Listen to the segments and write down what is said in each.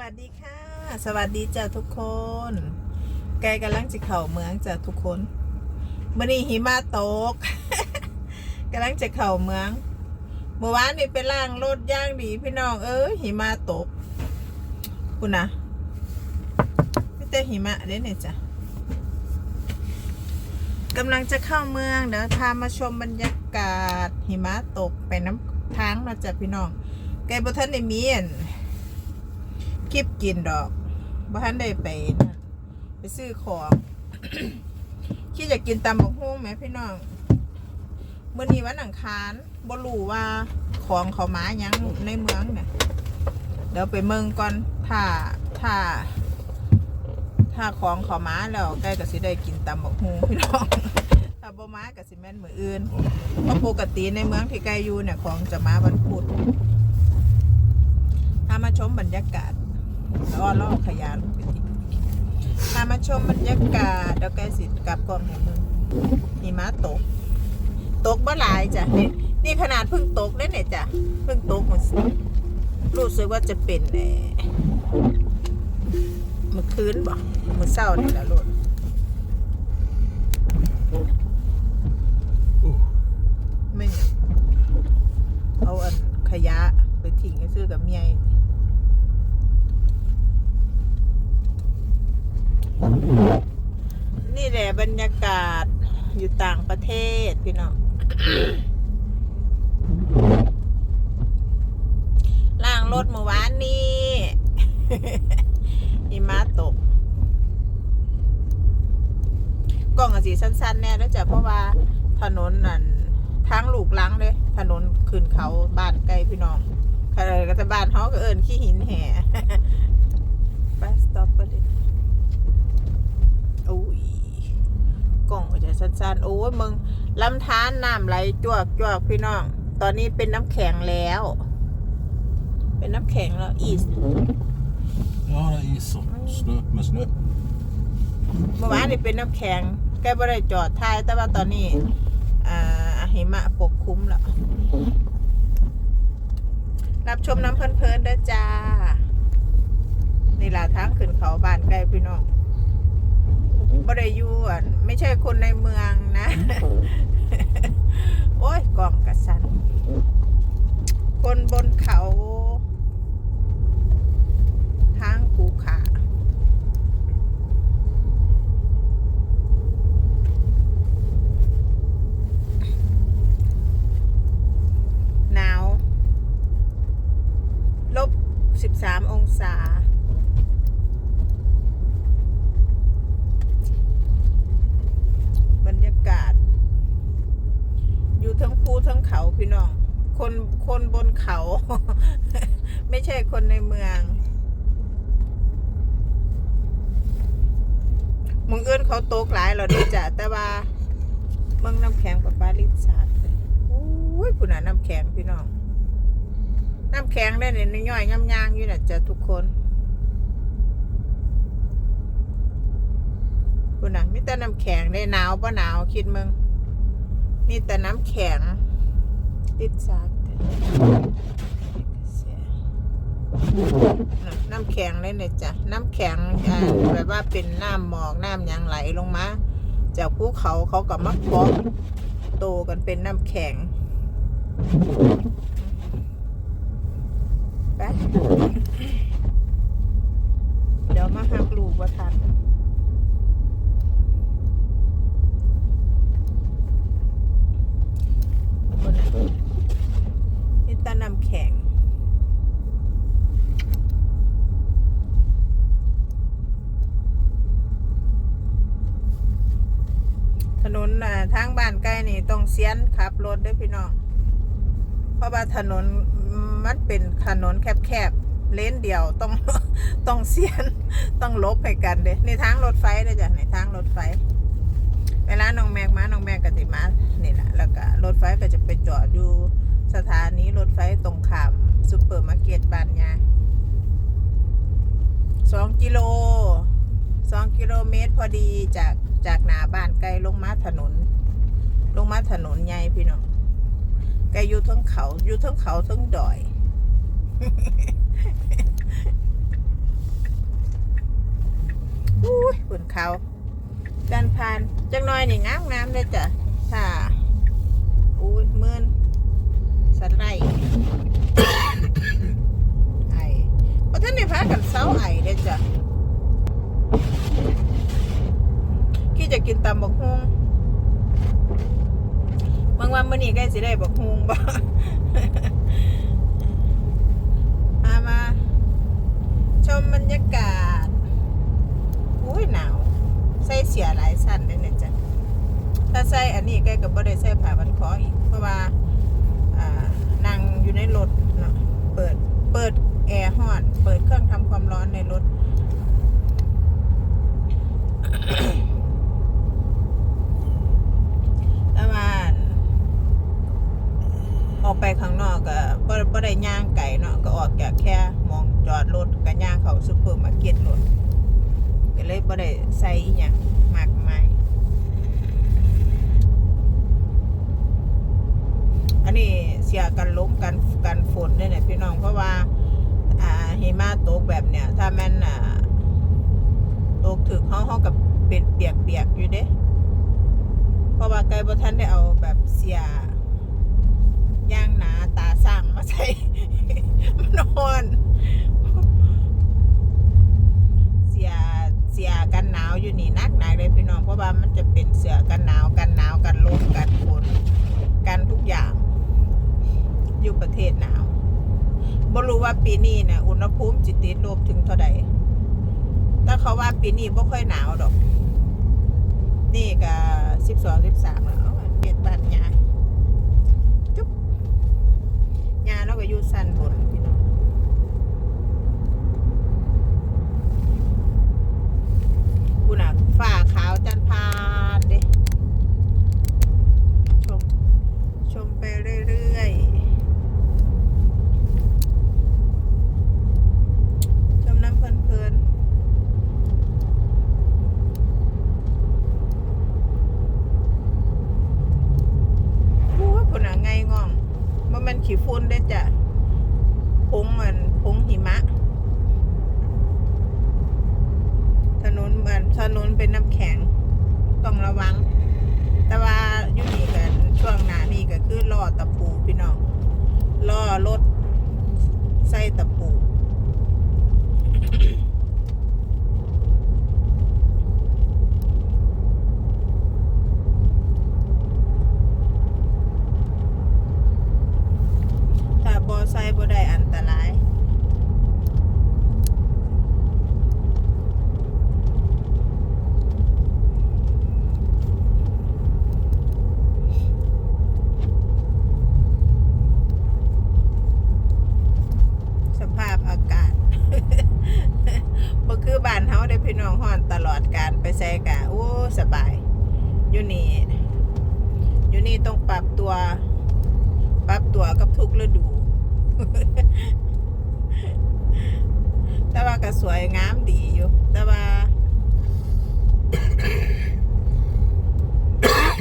วัสดีค่ะ สวัสดีจ้ะทุกคน แกกำลังจะเข่าเมืองจ้ะทุกคนมื่อนี้หิมะตกกำลังจะเข่าเมือง เมื่อวานนี่ไปล่างรถย่างดีพี่น้องเอ้ยหิมะตกคุณนะไม่แต่หิมะเด้เนี่ยจ้ะกำลังจะเข้าเมืองเดี๋ยวพามาชมบรรยากาศหิมะตกไปน้ำทางนะจ๊ะพี่น้องไกลบทันได้มีอัน คลิปกินดอกบ้านได้ไปไปซื้อของคิดอยากกินตำบักหุ่งไหมพี่น้องเมื่อนี้วันอังคารบ่รู้ว่าของเขามายังในเมืองเนี่ยเดี๋ยวไปเมืองก่อนถ้าถ้า ถ้าของเขามาแล้วใกล้กับสิได้กินตำบักหุ่งพี่น้องถ้าบ่มากับสิแม่นมืออื่นเพราะปกติในเมืองที่ใกล้อยู่เนี่ยของจะมาวันพุธพามาชมบรรยากาศ ล้วก็ล่อขยานไปทีพามาชมบรรยากาศแล้วใกล้สิกับก่อนของมึงหิมะตก ตกเมื่อหลายจ้ะนี่นี่ขนาดเพิ่งตกได้เนี่ยจ้ะเพิ่งตกหมดรู้สึกว่าจะเป็นเอ่เมื่อคืนบ่เมื่อเศร้านี่แหละลูกไม่เอาอันขยะไปทิ้งให้ซื้อกับเมีย นี่แหละ บรรยากาศอยู่ต่างประเทศพี่น้องล่างรถเมื่อวานนี้หิมะตกกล้องสีสั้นๆแน่แล้วจ้ะเพราะว่าถนนนั่นทางลูกลังเลย ถนนขึ้นเขาบ้านไกลพี่น้องใครก็จะบ้านเขาก็เอินขี้หินแห่ ไปสต็อปไปเลย โอ้ยกล่องก็จะ สั้นๆโอ้ยมึงลำธารน้ำไหลจวกจวกพี่น้อง ตอนนี้เป็นน้ำแข็งแล้ว เป็นน้ำแข็งแล้วอีส Ja, det är is och snö med snö. เมื่อวานนี่เป็นน้ำแข็งใกล้บ่ได้จอดท้ายแต่ว่าตอนนี้อ่าหิมะปกคลุมแล้วรับชมน้ำเพลินๆเด้อจ้า นี่ล่ะทางขึ้นเขาบ้านใกล้พี่น้อง บ่ได้อยู่อั่นไม่ใช่คนในเมืองนะ โอ้ยกล่องกระสัน คนบนเขา ทางภูขาหนาว ลบสิบสามองศา บรรยากาศ อยู่ทั้งภูทั้งเขาพี่น้อง คนคนบนเขา ไม่ใช่คนในเมืองมึงเอื้อนเขาโตกหลายเราดีจ้ะแต่ว่ามืองน้ำแข็งกับปาลิสาดเลยโอ้ยผู้น่ะน้ำแข็งพี่น้อง น้ำแข็งได้เนี่ยย่อยๆย่างๆอยู่น่ะจ้ะทุกคนผู้น่ะมี แต่น้ำแข็งได้หนาวปะหนาวคิดมึงมีแต่น้ำแข็ง ติดสาดน่ะน้ำแข็งเลยเนี่ยจ้ะน้ำแข็งอ่าแบบว่าเป็นน้ำหมอกน้ำยังไหลลงมาจากภูเขาเขาก็มาเกาะโตกันเป็นน้ำแข็งไปเดี๋ยวมาหักลูกว่าทันน่ะนี่ตานำแข็ง ถนนอ่าทางบ้านใกล้นี่ต้องเสียน ขับรถด้วยพี่น้อง เพราะว่าถนนมันเป็นถนนแคบๆ เลนเดียวต้องต้องเสียนต้องลบให้กันเด้ในทางรถไฟเลยจ้ะในทางรถไฟ เวลาน้องแมกมาน้องแมกกติมานี่แหละแล้วก็รถไฟก็จะไปจอดอยู่สถานีรถไฟตรงขามซูเปอร์มาร์เก็ตบ้านยาสองกิโลสองกิโลเมตรพอดีจากจากหนาบ้านไกลลงมาถนน ลงมาถนนใหญ่พี่น้องแกอยู่ทั้งเขาอยู่ทั้งเขาทั้งดอย อุ้ยฝนเขาการพานจังน้อยนี่งางน้ำเลยจ้ะถ้าอุ้ยเมื่อนสไลไอ้เพรท่านในพากันเสาไอ้เลยจ้ะขี้จะกินตำบกฮุ่ง บางวันมื้อนี้ใกล้สิได้บักฮุงบ่มามา ชมบรรยากาศ อุ้ยหนาว ใส่เสียหลายสั้นเลยเนี่ยจ้ะถ้าใส่อันนี้แกก็บ่ได้ใส่ผ้าบันคออีก เพราะว่าอ่านั่งอยู่ในรถเนาะเปิดเปิดแอร์ห้อน เปิดเครื่องทำความร้อนในรถ แต่ว่า ออกไปข้างนอกก็บ่บ่ได้ย่างไก่เนาะก็ออกจากแค่มองจอดรถก็ย่างเข้าซุปเปอร์มาร์เก็ตรถก็เลยบ่ได้ใส่อีหยังมากมายอันนี้เสียกันล้มกันกันฝนด้วยเนี่ยพี่น้องเพราะว่าอ่าหิมะตกแบบเนี้ยถ้าแม่นอ่าตกถึกเขาเขากับเป็นเปียกเปียกๆอยู่เด้เพราะว่าไกลบ่ทันได้เอาแบบเสีย ย่างหนาตาสร้างมาใส่มันนอน เสียเสียกันหนาวอยู่นี่นักหนักเลยพี่น้องเพราะว่ามันจะเป็นเสือกันหนาวกันหนาวกันลมกันฝนกันทุกอย่าง อยู่ประเทศหนาวบ่รู้ว่าปีนี้นะอุณหภูมิจิตติดลบถึงเท่าใดแต่เขาว่าปีนี้บ่ค่อยหนาวดอก นี่ก็สิบสองสิบสามแล้วเอเปลี่ยนบ้านยายจุ๊บ ยาเราก็อยู่สั้นบนพี่น้องกูน่ะฝ้าขาวจันพานเด้ชม ชมไปเรื่อยๆ ชมน้ำเพลินๆ โอ้ยผุน่ะไงง่องมันมันขี้ฝุ่นได้อจ้ะพงมันพงหิมะ ถนนมัน ถนนเป็นน้ำแข็งต้องระวัง แต่ว่าอยู่นี่กันช่วงหน้านี่ก็คือล่อตะปูพี่น้องล่อรถใส่ตะปู ถ้าบอไซบ่ได้อันตราย สภาพอากาศ บ่คือบ้านเฮาได้พี่น้องฮ้อนตลอดการไปใส่กะโอ้สบาย อยู่นี่ อยู่นี่ต้องปรับตัว ปรับตัวกับทุกฤดู แต่ว่าก็สวยงามดีอยู่ แต่ว่า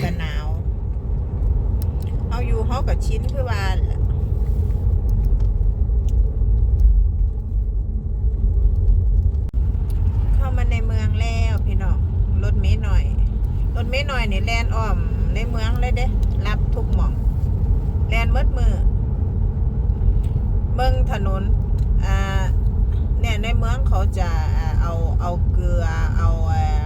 ก็หนาวเอาอยู่เฮากับชิ้นคือว่าแหละเข้ามาในเมืองแล้วพี่น้องรถเมล์หน่อย รถเมล์หน่อยนี่แลนอ้อมในเมืองเลยเด้ รับทุกหม่อง แลนเมดมือ เบิ่งถนน อ่า เนี่ยในเมืองเขาจะเอาเอาเกลือ เอาเอ่อ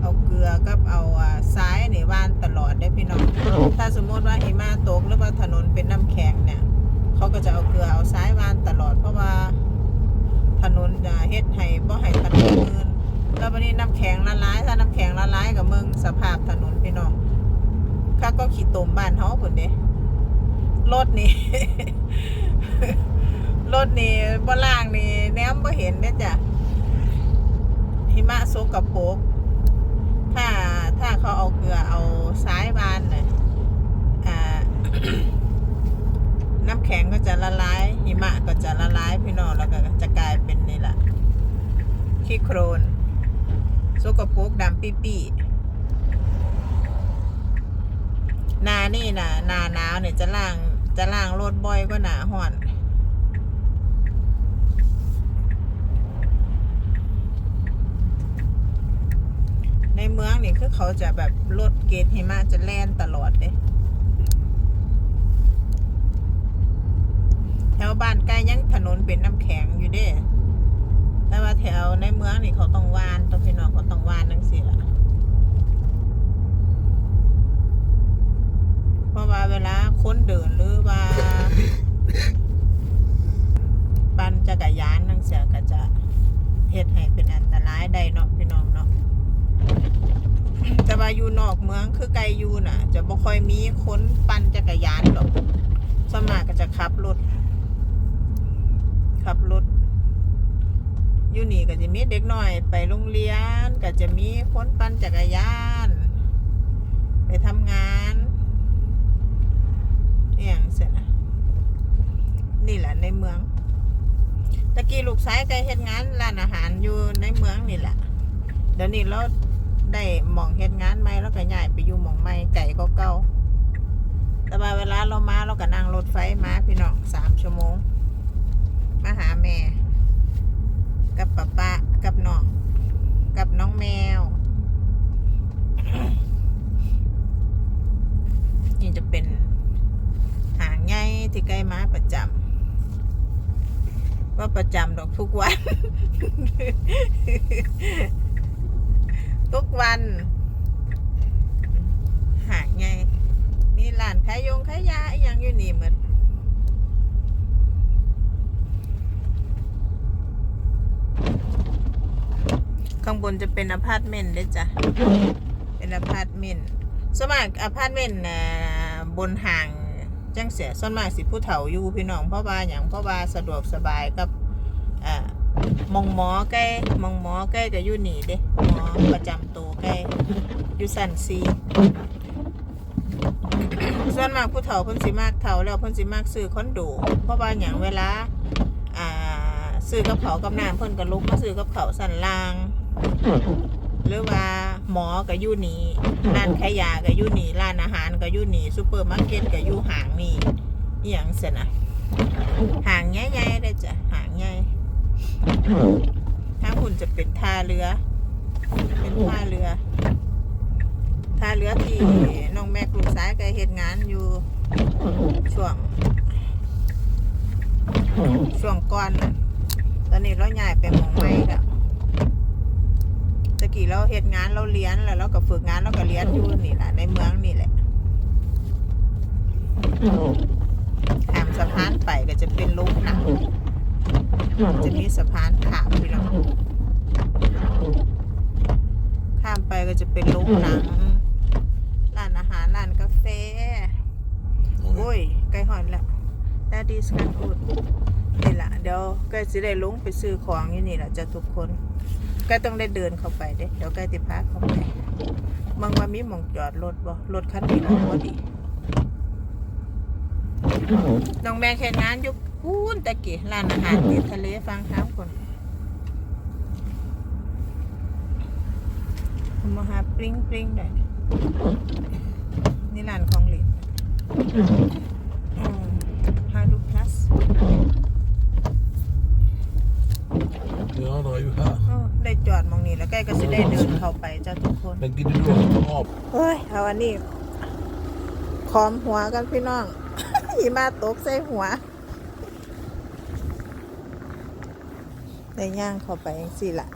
เอาเกลือกับเอาอ่าทรายนี่ว่านตลอดได้พี่น้อง ถ้า สมมติว่าหิมะตกหรือว่าถนนเป็นน้ำแข็งเนี่ยเขาก็จะเอาเกลือเอาทรายวานตลอดเพราะว่าถนนเฮ็ดให้บ่ให้ถนนมืนแล้ววันนี้น้ำแข็งละลายถ้าน้ำแข็งละลายกับเมืองสภาพถนนพี่น้องข้าก็ขี่ตมบ้านเฮาพุ่นเด้รถนี่รถนี่บ่ล่างนี่แนมบ่เห็นเด้จ้ะหิมะโซกปกถ้าถ้าเขาเอาเกลือเอาสายบานเน่ะอ่า น้ำแข็งก็จะละลาย หิมะก็จะละลายพี่น้องแล้วก็จะกลายเป็นนี่แหละขี้โครนโซกปรกดำปี้ปี้หนานี่นะหนาหนาวเนี่ยจะล่างจะล่างรถบ่อยก็หนาห่อนในเมืองนี่คือเขาจะแบบรถเกตหิมะจะแล่นตลอดเลยแถ วบ้านใกล้ยังถนนเป็นน้ำแข็งอยู่เด้ แต่ว่าแถวในเมืองนี่เขาต้องวานต้องพี่น้องเขาต้องวานนังเสิละเพราะว่าเวลาคนเดินหรือว่า ปั่นจักรยานนังเสียก็จะเฮ็ดให้เป็นอันตรายได้เนาะพี่น้องเนาะแต่ว่าอยู่นอกเมืองคือไกลอยู่น่ะ จะบ่ค่อยมีคนปั่นจักรยานหรอกสมากก็จะขับรถ ขับรถอยู่นี่ก็จะมีเด็กน้อยไปโรงเรียน ก็จะมีคนปั่นจักรยาน ไปทำงานอย่างเสร็จนะนี่แหละในเมืองตะกี้ลูกชายก็เฮ็ดงานร้านอาหารอยู่ในเมืองนี่แหละเดี๋ยวนี้เราได้หมองเฮ็ดงานใหม่แล้วก็ย้ายไปอยู่หมองใหม่ไก่ก็เก่าแต่ว่าเวลาเรามาเราก็นั่งรถไฟมาพี่น้องสามชั่วโมง มาหาแม่ กับป้าป้ากับน้อง กับน้องแมว นี่จะเป็นหางไงที่ใกล้มาประจำว่าประจำดอกทุกวัน ทุกวัน หางไงมีร้านขายยงขายยาอย่างอยู่นี่เหมือน ข้างบนจะเป็นอพาร์ตเมนต์เด้จ้ะ เป็นอพาร์ตเมนต์ส่วนมากอพาร์ตเมนต์นะบนห่างจังเสียส่วนมากสิผู้เฒ่าอยู่พี่น้องเพราะว่าอย่างเพราะว่าสะดวกสบายกับอ่ามองหมอใกล้มองหมอใกล้กับยู่นี่เด้หมอประจำตัวใกล้อยู่สันซีส่วนมากผู้เฒ่าเพิ่นสิมากเฒ่าแล้วเพิ่นสิมากซื้อคอนโดเพราะว่าอย่างเวลาอ่าซื้อกับเขากับน้ำเพิ่นก็ลุกมาซื้อกับเขาสันลาง หรือว่าหมอก็อยู่นี่ร้านขายยาก็อยู่นี่ร้านอาหารก็อยู่นี่ซูเปอร์มาร์เก็ตก็อยู่ห่างนี่อหย่างเสนะห่างใหญ่ๆเลยจ้ะห่างใหญ่ถ้าคุณจะเป็นท่าเรือ เป็นท่าเรือท่าเรือที่น้องแม่กลุ่มซ้ายก็เฮ็ดงานอยู่ช่วง ช่วงก่อนน่ะตอนนี้เราย้ายไปหมองใหม่แล้วตะกี้เราเฮ็ดงานเราเรียนแล้วเราก็ฝึกงานเราก็เรียนอยู่นี่แหละในเมืองนี่แหละข้ามสะพานไปก็จะเป็นลุกหนังจะมีสะพานข้ามพี่น้องข้ามไปก็จะเป็นลุกหนังร้านอาหารร้านกาแฟโอ้ยใกล้หอนแล้ว That is กันพูดนี่แหละเดี๋ยวก็สิได้ลงไปซื้อของอยู่นี่แหละจะทุกคน ก็ต้องได้เดินเข้าไปเด้เดี๋ยวใกล้ติพาเข้าไปมังว่ามีหมองจอดรถบ่รถคันนี้ออกบ่ดีน้องแม่แค่งานอยู่พูนตะกี้ร้านอาหารติดทะเลฟังท้ามคนมาหาปริ้งปริ้งได้นี่ร้านของเล่นฮาดูพลัส Ja, det er jo her. ได้จอดหมอง นี้แล้วใกล้ก็สิได้เดินเข้าไปจ้าทุกคน Men gidder du å ta av? เฮ้ยเอาอันนี้คอมหัวกันพี่น้องหิมาตกใส่หัวได้ย่างเข้าไปยังสิละ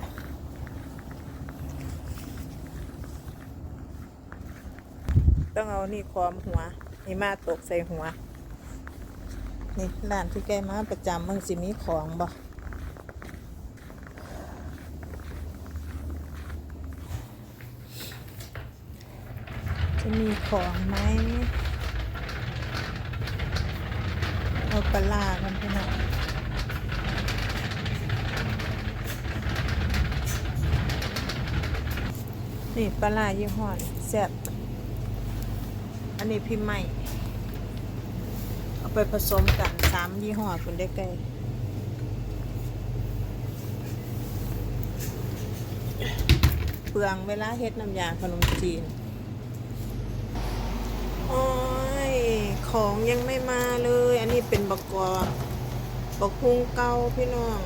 ต้องเอานี่คอมหัวหิมาตกใส่หัว นี่ร้านที่แกมาประจำมึงสิมีของบ่ จะมีของไหมเอาปลาร้ากันพี่น้องนี่ปลาร้ายี่ห้อนแซ่บอันนี้พิมพ์ใหม่ เอาไปผสมกันสามยี่ห้อคุณได้ไกลเปลืองเวลาเฮ็ดน้ำยาขนมจีน โอ้ย ของยังไม่มาเลย อันนี้เป็นบักกอบักฮุงเก่าพี่น้อง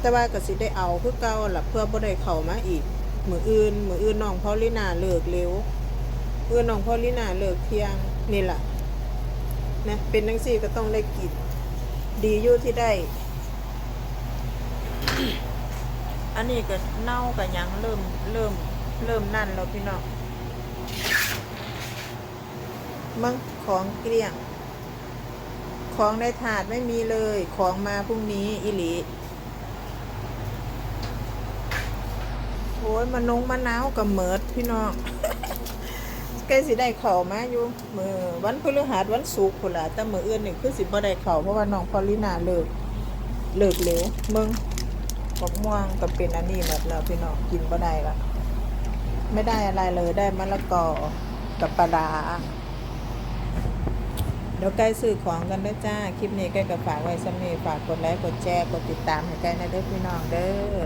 แต่ว่าก็สิได้เอาคือเก่าล่ะเพื่อบ่ได้เข้ามาอีก มืออื่น มืออื่นน้องพอลินาเลิกเร็วเอื่นน้องพอลินาเลิกเที่ยงนี่แหละนะเป็นนังซี่ก็ต้องได้กินดีอยู่ที่ได้ อันนี้ก็เน่ากับยังเริ่มเริ่มเริ่มนั่นแล้วพี่น้อง มังของเกลี้ยง ของในถาดไม่มีเลย ของมาพรุ่งนี้อิหลีโอ้ยมานงมะนาวกับเมิดพี่น้องใกล้สิได้เข่ามาอยู่มือวันพฤหัสวันศุกร์พุ่นละแต่มืออื่นนี่คือสิบ่ได้เข่าเพราะว่าน้องพอลลินาเลิกเลิกเร็วมึงบอกม่วงก็เป็นอันนี้หมดแล้วพี่น้องกินบ่ได้ละไม่ได้อะไรเลยได้มะละกอกับปลาร้า เดี๋ยวใกล้ซื้อของกันนะจ้า คลิปนี้ใกล้กับฝากไว้สำนีฝากกดไลค์ กดแชร์ กดติดตามให้ใกล้นะเด้อพี่น้องเด้อ